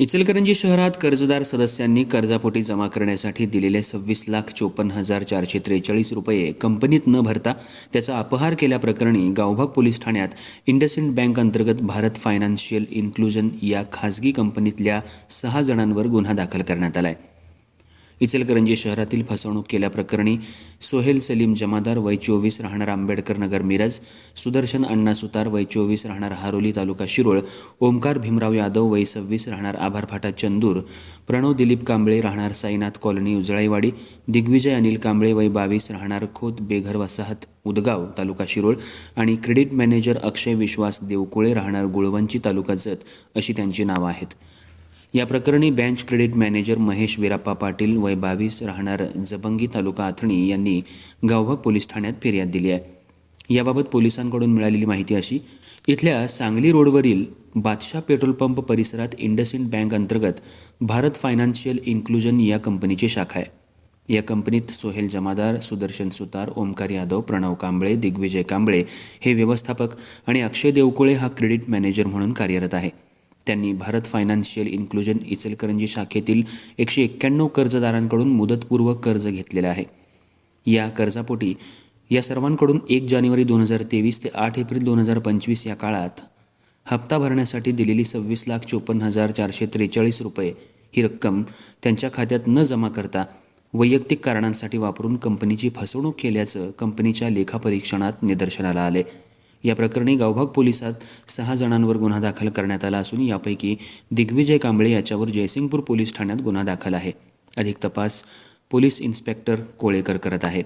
इचलकरंजी शहरात कर्जदार सदस्यांनी कर्जापोटी जमा करण्यासाठी दिलेले सव्वीस लाख चोपन्न हजार चारशे त्रेचाळीस रुपये कंपनीत न भरता त्याचा अपहार केल्याप्रकरणी गावभाग पोलीस ठाण्यात इंडसइंड बँक अंतर्गत भारत फायनान्शियल इन्क्लुजन या खासगी कंपनीतल्या सहा जणांवर गुन्हा दाखल करण्यात आलाय. इचलकरंजी शहरातील फसवणूक केल्याप्रकरणी सोहेल सलीम जमादार वय चोवीस राहणार आंबेडकर नगर मिरज सुदर्शन अण्णा सुतार वय चोवीस राहणार हारोली तालुका शिरोळ ओमकार भीमराव यादव वय सव्वीस राहणार आभारफाटा चंदूर प्रणव दिलीप कांबळे राहणार साईनाथ कॉलनी उजळाईवाडी दिग्विजय अनिल कांबळे वय बावीस राहणार खोत बेघर वसाहत उदगाव तालुका शिरोळ आणि क्रेडिट मॅनेजर अक्षय विश्वास देवकुळे राहणार गुळवंची तालुका जत अशी त्यांची नावं आहेत. या प्रकरणी branch credit manager Mahesh Virappa Patil वय बावीस राहणार जबंगी तालुका आथणी यांनी गावभाग पोलीस ठाण्यात फिर्याद दिली आहे. याबाबत पोलिसांकडून मिळालेली माहिती अशी इथल्या सांगली रोडवरील बादशाह पेट्रोल पंप परिसरात इंडसइंड बँक अंतर्गत भारत फायनान्शियल इन्क्लुजन या कंपनीची शाखा आहे. या कंपनीत सोहेल जमादार सुदर्शन सुतार ओमकार यादव प्रणव कांबळे दिग्विजय कांबळे हे व्यवस्थापक आणि अक्षय देवकुळे हा क्रेडिट मॅनेजर म्हणून कार्यरत आहे. त्यांनी भारत फायनान्शियल इन्क्लुजन इचलकरंजी शाखेतील एकशे एक्क्याण्णव कर्जदारांकडून मुदतपूर्व कर्ज घेतलेलं आहे. या कर्जापोटी या सर्वांकडून एक जानेवारी दोन हजार तेवीस ते आठ एप्रिल दोन हजार पंचवीस या काळात हप्ता भरण्यासाठी दिलेली सव्वीस लाख चोपन्न हजार चारशे त्रेचाळीस रुपये ही रक्कम त्यांच्या खात्यात न जमा करता वैयक्तिक कारणांसाठी वापरून कंपनीची फसवणूक केल्याचं कंपनीच्या लेखापरीक्षणात निदर्शनाला आले. या प्रकरणी गावभाग पोलिसात सहा जणांवर गुन्हा दाखल करण्यात आला असून यापैकी दिग्विजय कांबळे याच्यावर जयसिंगपूर पोलीस ठाण्यात गुन्हा दाखल आहे. अधिक तपास पोलीस इन्स्पेक्टर कोळेकर करत आहेत.